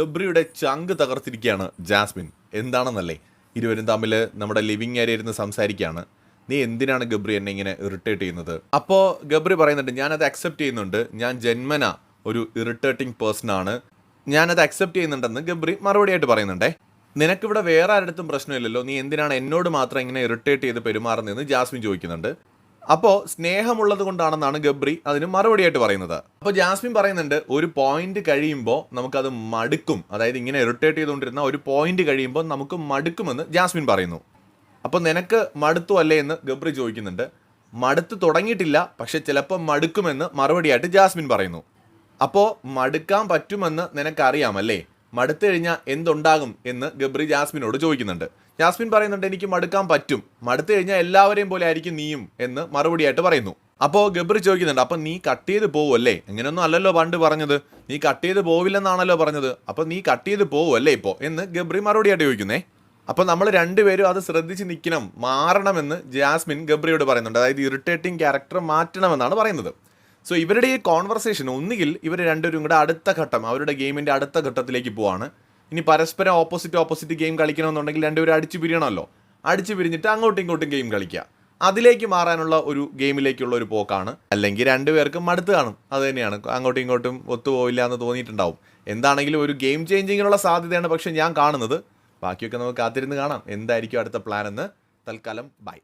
ഗബ്രിയുടെ ചങ്ക് തകർത്തിരിക്കുകയാണ് Jasmine. എന്താണെന്നല്ലേ? ഇരുവരും തമ്മിൽ നമ്മുടെ ലിവിങ് ഏരിയ ഇരുന്ന് സംസാരിക്കുകയാണ്. നീ എന്തിനാണ് ഗബ്രി എന്നെ ഇങ്ങനെ ഇറിറ്റേറ്റ് ചെയ്യുന്നത്? അപ്പോൾ ഗബ്രി പറയുന്നുണ്ട് ഞാനത് അക്സെപ്റ്റ് ചെയ്യുന്നുണ്ട്. ഞാൻ ജന്മന ഒരു ഇറിറ്റേറ്റിംഗ് പേഴ്സൺ ആണ്. ഞാനത് അക്സെപ്റ്റ് ചെയ്യുന്നുണ്ടെന്ന് ഗബ്രി മറുപടിയായിട്ട് പറയുന്നുണ്ടേ. നിനക്കിവിടെ വേറെ ആരുടെടുത്തും പ്രശ്നമില്ലല്ലോ. നീ എന്തിനാണ് എന്നോട് മാത്രം ഇങ്ങനെ ഇറിറ്റേറ്റ് ചെയ്ത് പെരുമാറുന്നതെന്ന് ജാസ്മിൻ ചോദിക്കുന്നുണ്ട്. അപ്പോൾ സ്നേഹമുള്ളത് കൊണ്ടാണെന്നാണ് ഗബ്രി അതിന് മറുപടിയായിട്ട് പറയുന്നത്. അപ്പോൾ ജാസ്മിൻ പറയുന്നുണ്ട് ഒരു പോയിന്റ് കഴിയുമ്പോൾ നമുക്കത് മടുക്കും. അതായത് ഇങ്ങനെ ഇറിറ്റേറ്റ് ചെയ്തുകൊണ്ടിരുന്ന ഒരു പോയിന്റ് കഴിയുമ്പോൾ നമുക്ക് മടുക്കുമെന്ന് ജാസ്മിൻ പറയുന്നു. അപ്പോൾ നിനക്ക് മടുത്തു അല്ലേ എന്ന് ഗബ്രി ചോദിക്കുന്നുണ്ട്. മടുത്ത് തുടങ്ങിയിട്ടില്ല പക്ഷെ ചിലപ്പോൾ മടുക്കുമെന്ന് മറുപടിയായിട്ട് ജാസ്മിൻ പറയുന്നു. അപ്പോൾ മടുക്കാൻ പറ്റുമെന്ന് നിനക്കറിയാമല്ലേ? മടുത്തു കഴിഞ്ഞാൽ എന്തുണ്ടാകും എന്ന് ഗബ്രി ജാസ്മിനോട് ചോദിക്കുന്നുണ്ട്. ജാസ്മിൻ പറയുന്നുണ്ട് എനിക്ക് മടുക്കാൻ പറ്റും. മടുത്തു കഴിഞ്ഞാൽ എല്ലാവരെയും പോലെ ആയിരിക്കും നീയും എന്ന് മറുപടിയായിട്ട് പറയുന്നു. അപ്പോൾ ഗബ്രി ചോദിക്കുന്നുണ്ട് അപ്പം നീ കട്ട് ചെയ്ത് പോവുമല്ലേ ഇങ്ങനെയൊന്നും അല്ലല്ലോ പണ്ട് പറഞ്ഞത്. നീ കട്ട് ചെയ്ത് പോവില്ലെന്നാണല്ലോ പറഞ്ഞത്. അപ്പം നീ കട്ട് ചെയ്ത് പോവുമല്ലേ ഇപ്പോൾ എന്ന് ഗബ്രി മറുപടിയായിട്ട് ചോദിക്കുന്നേ. അപ്പോൾ നമ്മൾ രണ്ടുപേരും അത് ശ്രദ്ധിച്ച് നിൽക്കണം മാറണമെന്ന് ജാസ്മിൻ ഗബ്രിയോട് പറയുന്നുണ്ട്. അതായത് ഇറിറ്റേറ്റിംഗ് ക്യാരക്ടർ മാറ്റണമെന്നാണ് പറയുന്നത്. സോ ഇവരുടെ ഈ കോൺവെർസേഷൻ ഒന്നുകിൽ ഇവർ രണ്ടുപേരും കൂടെ അടുത്ത ഘട്ടം അവരുടെ ഗെയിമിന്റെ അടുത്ത ഘട്ടത്തിലേക്ക് പോവാണ്. ഇനി പരസ്പരം ഓപ്പോസിറ്റ് ഓപ്പോസിറ്റ് ഗെയിം കളിക്കണമെന്നുണ്ടെങ്കിൽ രണ്ടുപേരും അടിച്ചു പിരിയണമല്ലോ. അടിച്ചു പിരിഞ്ഞിട്ട് അങ്ങോട്ടും ഇങ്ങോട്ടും ഗെയിം കളിക്കുക. അതിലേക്ക് മാറാനുള്ള ഒരു ഗെയിമിലേക്കുള്ള ഒരു പോക്കാണ്. അല്ലെങ്കിൽ രണ്ടുപേർക്കും മടുത്ത് കാണും. അത് തന്നെയാണ്. അങ്ങോട്ടും ഇങ്ങോട്ടും ഒത്തുപോയില്ല എന്ന് തോന്നിയിട്ടുണ്ടാവും. എന്താണെങ്കിലും ഒരു ഗെയിം ചേഞ്ചിങ്ങിനുള്ള സാധ്യതയാണ് പക്ഷേ ഞാൻ കാണുന്നത്. ബാക്കിയൊക്കെ നമുക്ക് കാത്തിരുന്ന് കാണാം. എന്തായിരിക്കും അടുത്ത പ്ലാൻ എന്ന്. തൽക്കാലം ബൈ